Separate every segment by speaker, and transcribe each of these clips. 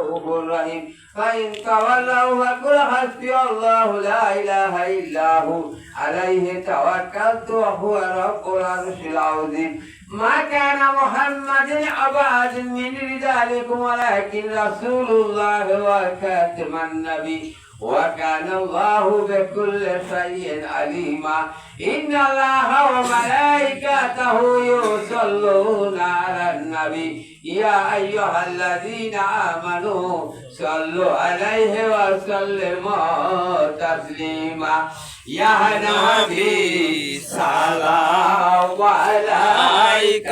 Speaker 1: رؤوف رحيم فإن تولوا فقل حسبي الله لا إله إلا هو عليه توكلت وهو رب العرش العظيم ما كان محمد عباد من رجالكم ولكن رسول الله وكاتم النبي وكان الله بكل شيء عليما إن الله وملائكته يصلون على النبي يا أيها الذين آمنوا صلوا عليه وسلموا تسليما يا نبي سلام عليك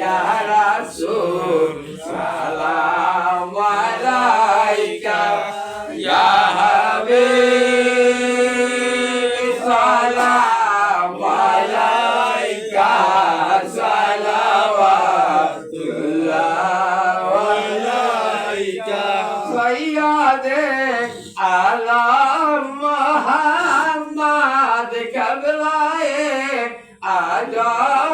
Speaker 1: يا رسول Allah Muhammad Kablaye Ajah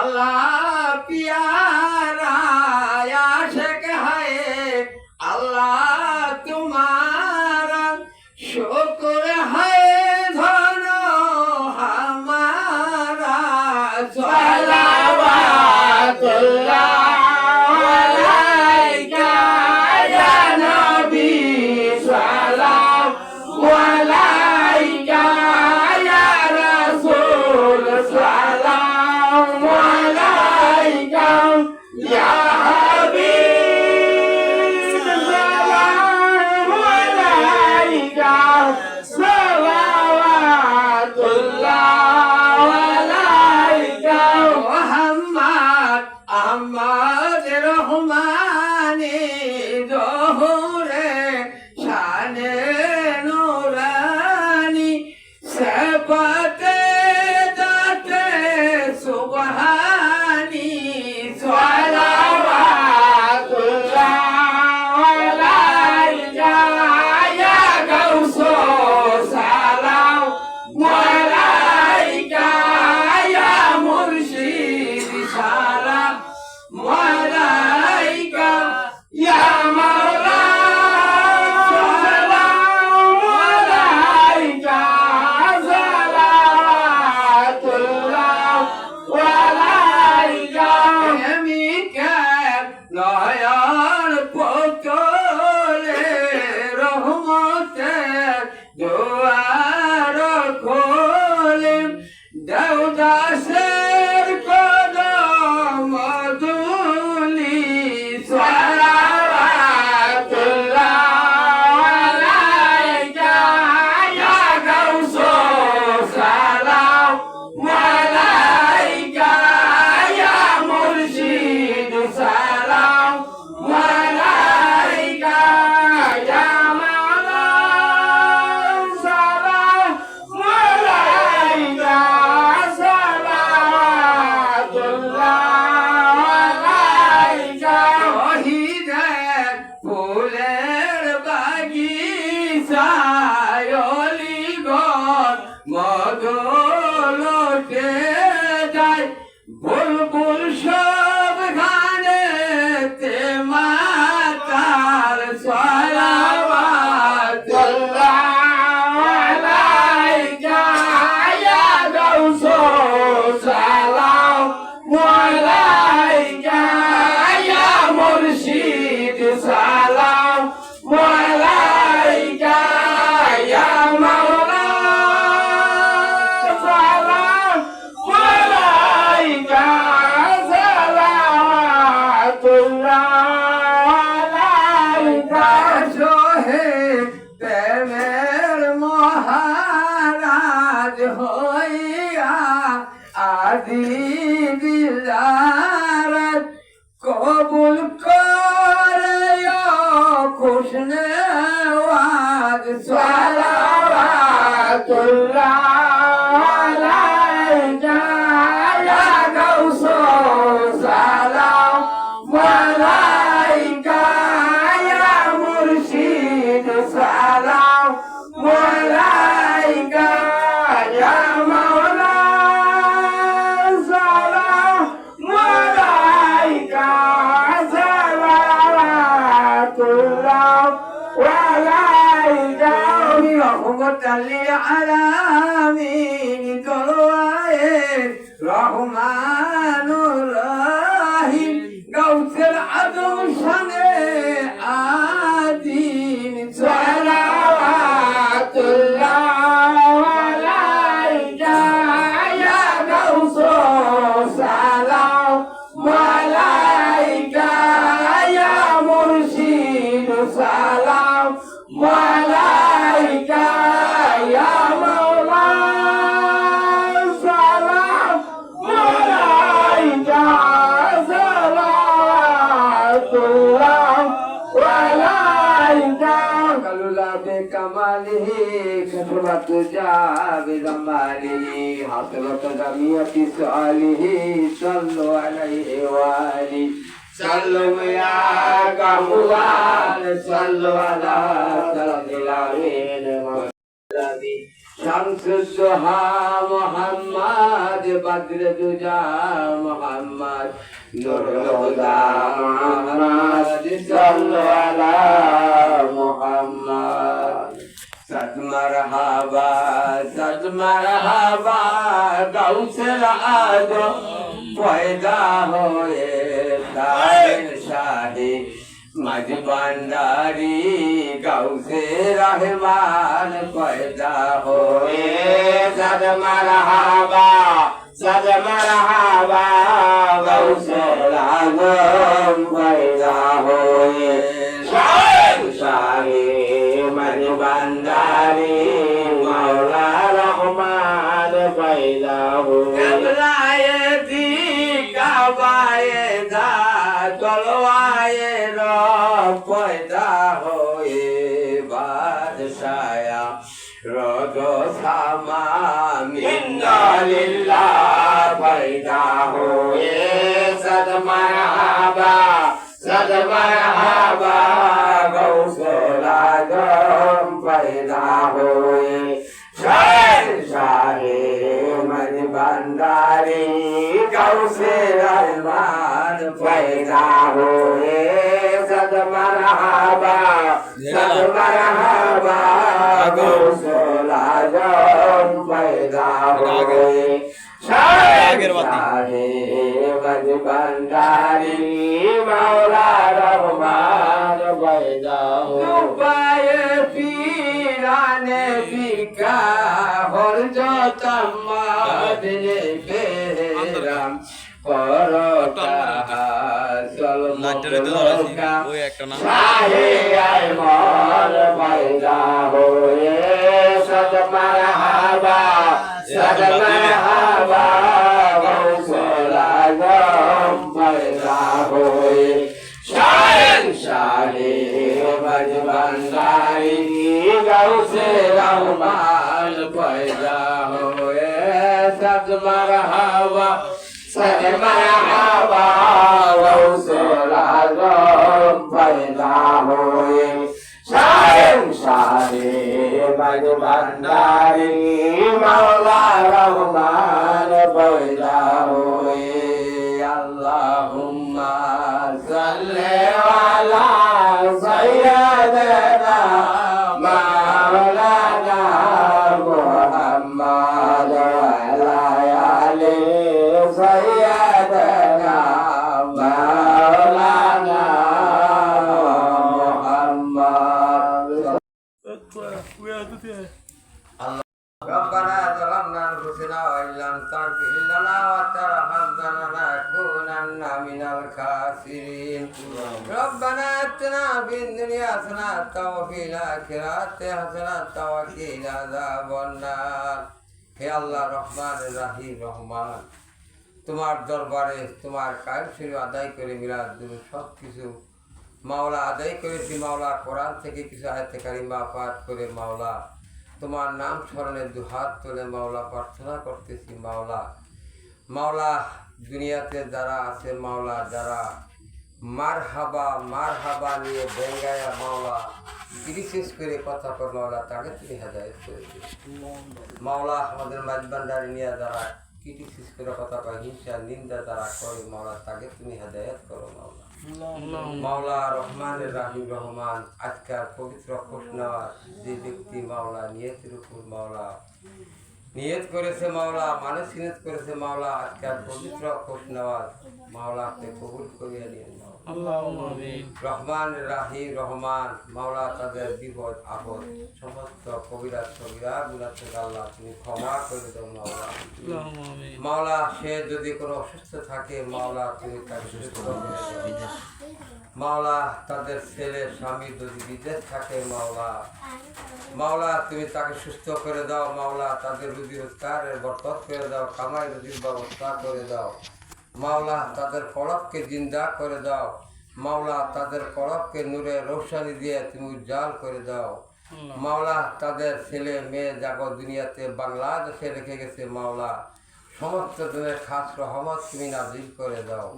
Speaker 1: আল্লাহ Nahaya. One life. تجاب بماله حسرة جميع سؤاله صلوا عليه وآله صلوا يا كموال صلوا على سيد العمين شمس الضحى محمد بدر دجا محمد نور الهدى محمد صلوا على محمد सद मरहबा सद मरहबा गौसल आदो पैदा होए तारे शाही मजबंदारी गौसे रहमान पैदा होए सद मरहबा सद मरहबा गौसे आदो पैदा होए বান্দারি, মাওলা রহমান পাইলাহু কাবলায়ে দি, কাবায়ে দা তলওয়ায়ে র পয়দা হয়ে বাদশায়া। রগ সামা মিন্দালিল্লাহ পয়দা হয়ে সদ মারহাবা সদ মারহাবা গৌসলা भंडारी गौसे रहमान पैदा हुए सद मरहबा सद मरहबा गौसल आजम पैदा हुए शहनशाह मन भंडारी मौला रहमान पैदा हुए পীরানে বিকা হরজতমাদনে বেরাম পর
Speaker 2: লাইটারে তো ধরাইছি ওই একটা না।
Speaker 1: শাহে আয় মন পয়দা হোয়ে সদ মারহাবা সদ মারহাবা গৌসল আজম পয়দা হোয়ে। শাহেন শাহে মজবন্দারি গৌসে রহমান পয়দা হোয়ে সদ মারহাবা সদ মারহাবা গৌসল আজম পয়দা হোয়ে। শাহেন শাহে মজবন্দারি মাওলা রহমান পয়দা হোয়ে। রহমান রহমান। তোমার দরবারে তোমার কায়েম আদায় করে মিলাদ দুরুদ সব কিছু মাওলা আদায় করেছি মাওলা, কোরআন থেকে কিছু আয়ত্তকারী মা পাঠ করে মাওলা। তোমার নাম স্মরণে দুহাত তোলে মাওলা প্রার্থনা করতেছি মাওলা। মাওলা, দুনিয়াতে যারা আছে মাওলা, যারা মার হাবা মার হাবা নিয়ে বেঙ্গায়া মাওলা, বিশেষ করে কথা কর মাওলা, তাকে করে দিও। মাওলা আমাদের মাঝবান্ডারি নিয়ে যারা কিটিসিস করে কথা কয়, হিংসা, নিন্দা যারা করে মাওলা, তাকে তুমি হেদায়ত করো মাওলা মাওলা রহমান রাহিম রহমান, আজকাল পবিত্র খোঁজ নেওয়ার যে ব্যক্তি মাওলা, নিয়তের উপর মাওলা নিয়ত করেছে মাওলা মানুষ নিয়ত করেছে মাওলা আজকাল পবিত্র খোঁজ নেওয়ার মাওলা আপনি কবুল করিয়া নিয়ে রহমান রাহিম রহমান মাওলা তাদের বিপদ আপদ সমস্ত কবিরা সবিরা গুলা থেকে আল্লাহ তুমি ক্ষমা করে দাও মাওলা। মাওলা সে যদি কোনো অসুস্থ থাকে মাওলা তুমি তাকে সুস্থ করে। মাওলা তাদের ছেলে স্বামী যদি বিদেশ থাকে মাওলা মাওলা তুমি তাকে সুস্থ করে দাও মাওলা তাদের রুজি রোজগারের বরকত করে দাও কামাই রুজির ব্যবস্থা করে দাও। মাওলা তাদের কলবকে জিন্দা করে দাও। মাওলা তাদের কলবকে নূরে রৌশানি দিয়ে তুমি উজ্জ্বল করে দাও। মাওলা তাদের ছেলে মেয়ে জাগো দুনিয়াতে বাংলাদেশে রেখে গেছে মাওলা। সমস্ত জনের খাস রহমত তুমি নাজিল করে দাও।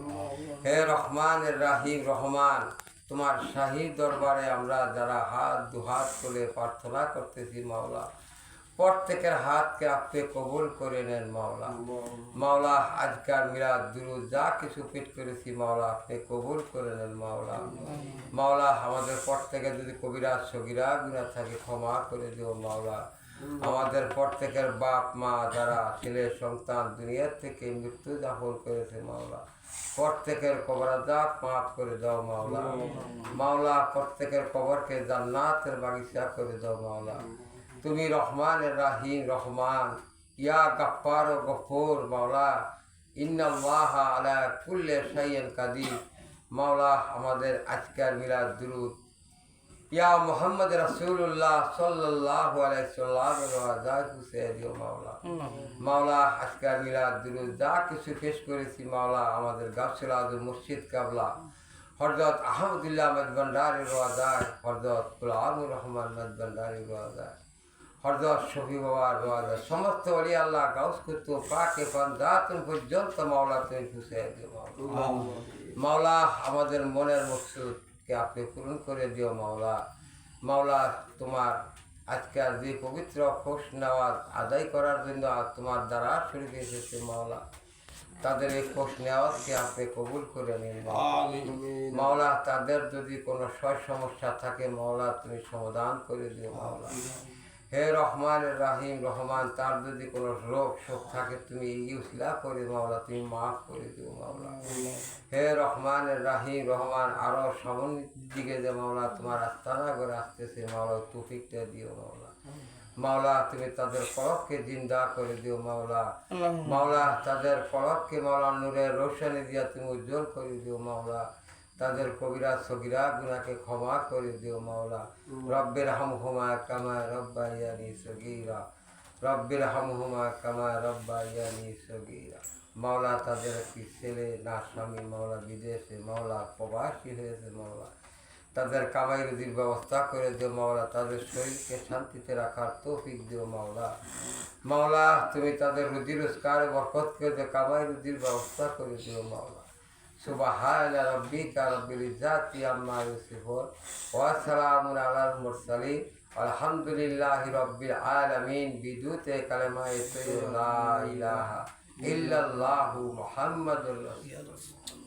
Speaker 1: হে রহমান রাহিম, রহমান, তোমার শাহী দরবারে আমরা যারা হাত দুহাত করে প্রার্থনা করতেছি, মাওলা, প্রত্যেকের হাতকে আপনি কবুল করে নেন, মাওলা। মাওলা, আজকাল মিরাদ দুরু যা কিছু পেট করেছি, মাওলা, আপনি কবুল করে নেন, মাওলা। মাওলা, আমাদের প্রত্যেকে যদি কবিরা সগিরা গুণা থাকে, ক্ষমা করে দিও, মাওলা। আমাদের প্রত্যেকের বাপ, মা যারা ছেলে সন্তান, দুনিয়ার থেকে মৃত্যু যাপন করেছে মাওলা। প্রত্যেকের কবরাজাত মাফ করে দাও মাওলা। মাওলা, প্রত্যেকের কবরকে জান্নাতের বাগিচা করে দাও মাওলা। তুমি রহমান রাহিম, রহমান। ইয়া গফার ও গফুর মাওলা। ইন্নাল্লাহ আলা কুল্লে শাইয়িন কাদির। মাওলা, আমাদের আজকের মিলাদ দুরুদ ইয়া মোহাম্মদ রাসূলুল্লাহ সাল্লাল্লাহু আলাইহি সাল্লাম হুসাইদিও মাওলা। মাওলা আজকের মিলাদ দুরুদ যা কিছু পেশ করেছি মাওলা আমাদের গাছল আজম মসজিদ কাবলা হরজত আহমদুল্লাহ মদবন্ডারি রোয়াজার হরজত গুলামুর রহমান মদবন্ডারি রোয়াজার হরদর শফি বাবা রোয়াজ সমস্ত অলি আল্লাহ গাউস কুতু পাকে পান পর্যন্ত মাওলা তুমি খুশি দিও মাওলা। মাওলা আমাদের মনের মকসুদকে আপনি পূরণ করে দিও মাওলা। মাওলা তোমার আজকের যে পবিত্র খোশ নেওয়াজ আদায় করার জন্য আজ তোমার দ্বারা শুরু এসেছে মাওলা। তাদের এই খোশ নেওয়াজকে আপনি কবুল করে নিন। মাওলা তাদের যদি কোনো সয় সমস্যা থাকে মাওলা তুমি সমাধান করে দিও মাওলা। হে রহমান রাহিম রহমান তার যদি কোনো রোগ শোক থাকে তুমি ইউসলা করে মাওলা তুমি মাফ করে দিও মাওলা। হে রহমান রাহিম রহমান আরও সামনের দিকে যে মাওলা তোমার আস্তানা করে আসতেছে মাওলা তুফিকটা দিও মাওলা। মাওলা তুমি তাদের কলককে জিন্দা করে দিও মাওলা। মাওলা তাদের কলককে মাওলা নূরের রোশনি দিয়া তুমি উজ্জ্বল করে দিও মাওলা। তাদের কবিরা সগিরা গুনাকে ক্ষমা করে দিও মাওলা। রব্বের হাম হামহুমা কামা রব্বাইয়ানি সগীরা। রব্বের হাম হামহুমা কামা রব্বাইয়ানি সগীরা। মাওলা তাদের একটি ছেলে না স্বামী মাওলা বিদেশে মাওলা প্রবাসী হয়েছে মাওলা। তাদের কামাই রুজির ব্যবস্থা করে দিও মাওলা তাদের শরীরকে শান্তিতে রাখার তৌফিক দিও মাওলা। মাওলা তুমি তাদের রুজি রোজগার বরকত করে দিও কামাই রুজির ব্যবস্থা করে দিও মাওলা। سبحان ربك رب العزة عما يصفون وسلام على المرسلين والحمد لله رب العالمين بدوت كلمة لا إله إلا الله محمد رسول الله.